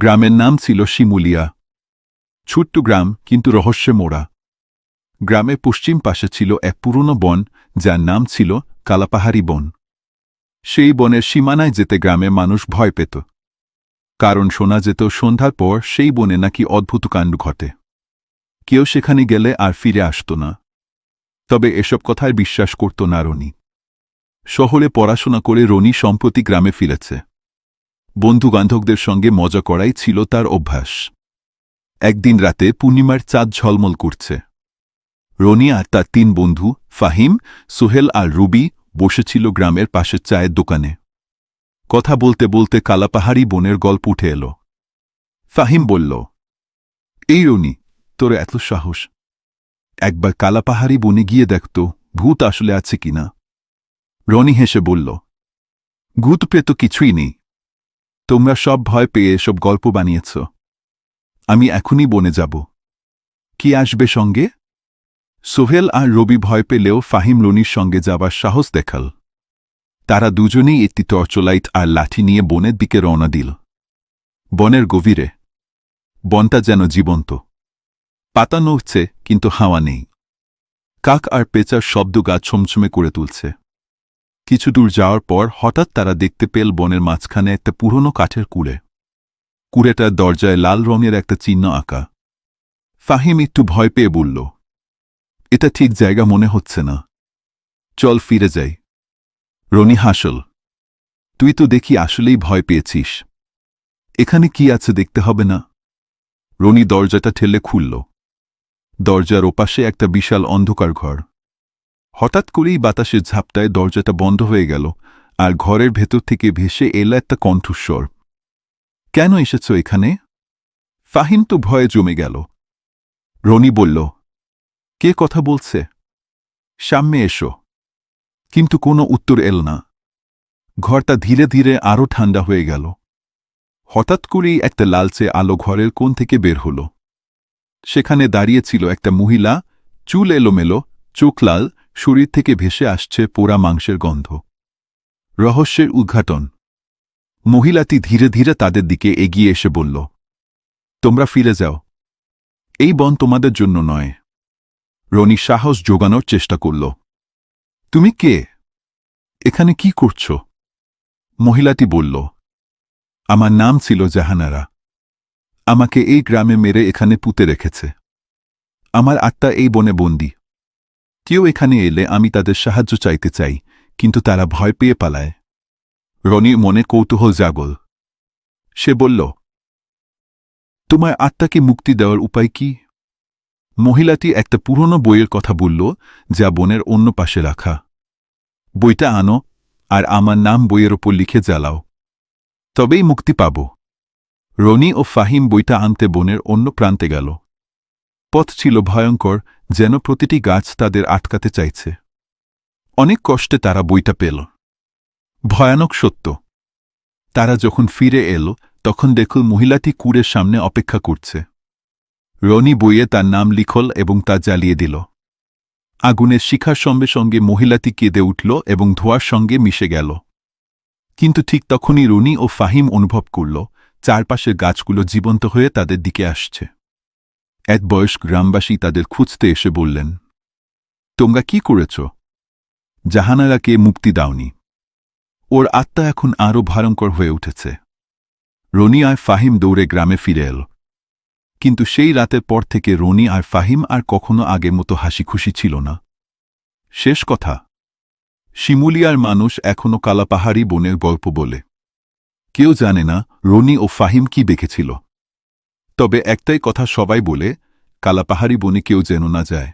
গ্রামের নাম ছিল শিমুলিয়া। ছোট্ট গ্রাম, কিন্তু রহস্যে মোড়া। গ্রামের পশ্চিম পাশে ছিল এক পুরনো বন, যার নাম ছিল কালাপাহাড়ি বন। সেই বনের সীমানায় যেতে গ্রামের মানুষ ভয় পেত। কারণ শোনা যেত, সন্ধ্যার পর সেই বনে নাকি অদ্ভুত কাণ্ড ঘটে। কেউ সেখানে গেলে আর ফিরে আসত না। তবে এসব কথায় বিশ্বাস করত না রনি। শহরে পড়াশোনা করে রনি সম্প্রতি গ্রামে ফিরেছে। বন্ধুবান্ধবদের সঙ্গে মজা করাই ছিল তার অভ্যাস। একদিন রাতে পূর্ণিমার চাঁদ ঝলমল করছে। রনি আর তার তিন বন্ধু, ফাহিম, সোহেল আর রুবি বসেছিল গ্রামের পাশের চায়ের দোকানে। কথা বলতে বলতে কালাপাহাড়ি বনের গল্প উঠে এলো। ফাহিম বলল, এই রনি, তোর এত সাহস। একবার কালাপাহাড়ি বনে গিয়ে দেখত ভূত আসলে আছে কিনা? রনি হেসে বলল, ভূত পেয়ে তো কিছুই নেই। তোমরা সব ভয় পেয়ে এসব গল্প বানিয়েছ। আমি এখনই বনে যাব। কি আসবে সঙ্গে? সোহেল আর রবি ভয় পেলেও ফাহিম রনির সঙ্গে যাবার সাহস দেখাল। তারা দুজনেই একটি টর্চলাইট আর লাঠি নিয়ে বনের দিকে রওনা দিল। বনের গভীরে। বনটা যেন জীবন্ত। পাতা নড়ছে, কিন্তু হাওয়া নেই। কাক আর পেঁচার শব্দ গা ছমছমে করে তুলছে। কিছু দূর যাওয়ার পর হঠাৎ তারা দেখতে পেল বনের মাঝখানে একটা পুরনো কাঠের কুড়ে কুড়েটার দরজায় লাল রঙের একটা চিহ্ন আঁকা। ফাহিম একটু ভয় পেয়ে বলল, এটা ঠিক জায়গা মনে হচ্ছে না। চল ফিরে যাই। রনি, হাসল, তুই তো দেখি আসলেই ভয় পেয়েছিস। এখানে কি আছে দেখতে হবে না? রনি দরজাটা ঠেলে খুলল। দরজার ওপাশে একটা বিশাল অন্ধকার ঘর। হঠাৎ করেই বাতাসের ঝাপটায় দরজাটা বন্ধ হয়ে গেল আর ঘরের ভেতর থেকে ভেসে এলো একটা কণ্ঠস্বর। কেন এসেছ এখানে? ফাহিম তো ভয়ে জমে গেল। রনি বলল, কে কথা বলছে? সামনে এসো। কিন্তু কোনো উত্তর এল না। ঘরটা ধীরে ধীরে আরও ঠান্ডা হয়ে গেল। হঠাৎ করেই একটা লালচে আলো ঘরের কোণ থেকে বের হল। সেখানে দাঁড়িয়েছিল একটা মহিলা, চুল এলোমেলো, চোখ লাল শরীর থেকে ভেসে আসছে পোড়া মাংসের গন্ধ। রহস্যের উদ্ঘাটন। মহিলাটি ধীরে ধীরে তাদের দিকে এগিয়ে এসে বলল, তোমরা ফিরে যাও। এই বন তোমাদের জন্য নয় রনি সাহস জোগানোর চেষ্টা করল, তুমি কে? এখানে কি করছ মহিলাটি বলল, আমার নাম ছিল জাহানারা। আমাকে এই গ্রামে মেরে এখানে পুঁতে রেখেছে। আমার আত্মা এই বনে বন্দি। কেউ এখানে এলে আমি তাদের সাহায্য চাইতে চাই, কিন্তু তারা ভয় পেয়ে পালায়। রনির মনে কৌতূহল জাগল। সে বলল, তোমার আত্মাকে মুক্তি দেওয়ার উপায় কি? মহিলাটি একটা পুরনো বইয়ের কথা বলল, যা বনের অন্য পাশে রাখা। বইটা আনো, আর আমার নাম বইয়ের ওপর লিখে জ্বালাও। তবেই মুক্তি পাব। রনি ও ফাহিম বইটা আনতে বনের অন্য প্রান্তে গেল। পথ ছিল ভয়ঙ্কর, যেন প্রতিটি গাছ তাদের আটকাতে চাইছে। অনেক কষ্টে তারা বইটা পেল। ভয়ানক সত্য। তারা যখন ফিরে এল, তখন দেখল মহিলাটি কুড়ের সামনে অপেক্ষা করছে। রনি বইয়ে তার নাম লিখল এবং তা জ্বালিয়ে দিল। আগুনের শিখার সঙ্গে সঙ্গে মহিলাটি কেঁদে উঠল এবং ধোয়ার সঙ্গে মিশে গেল। কিন্তু ঠিক তখনই রনি ও ফাহিম অনুভব করল, চারপাশের গাছগুলো জীবন্ত হয়ে তাদের দিকে আসছে। এক বয়স গ্রামবাসী তাদের খুঁজতে এসে বললেন, তোমরা কি করেছ? জাহানারাকে মুক্তি দাওনি। ওর আত্মা এখন আরও ভয়ঙ্কর হয়ে উঠেছে। রনি আর ফাহিম দৌড়ে গ্রামে ফিরে এল। কিন্তু সেই রাতের পর থেকে রনি আর ফাহিম আর কখনো আগের মতো হাসি খুশি ছিল না। শেষ কথা, শিমুলিয়ার মানুষ এখনও কালাপাহাড়ি বনের গল্প বলে। কেউ জানে না রনি ও ফাহিম কি দেখেছিল। তবে একটাই কথা সবাই বলে কালাপাহাড়ি বনে কেউ যেন না যায়।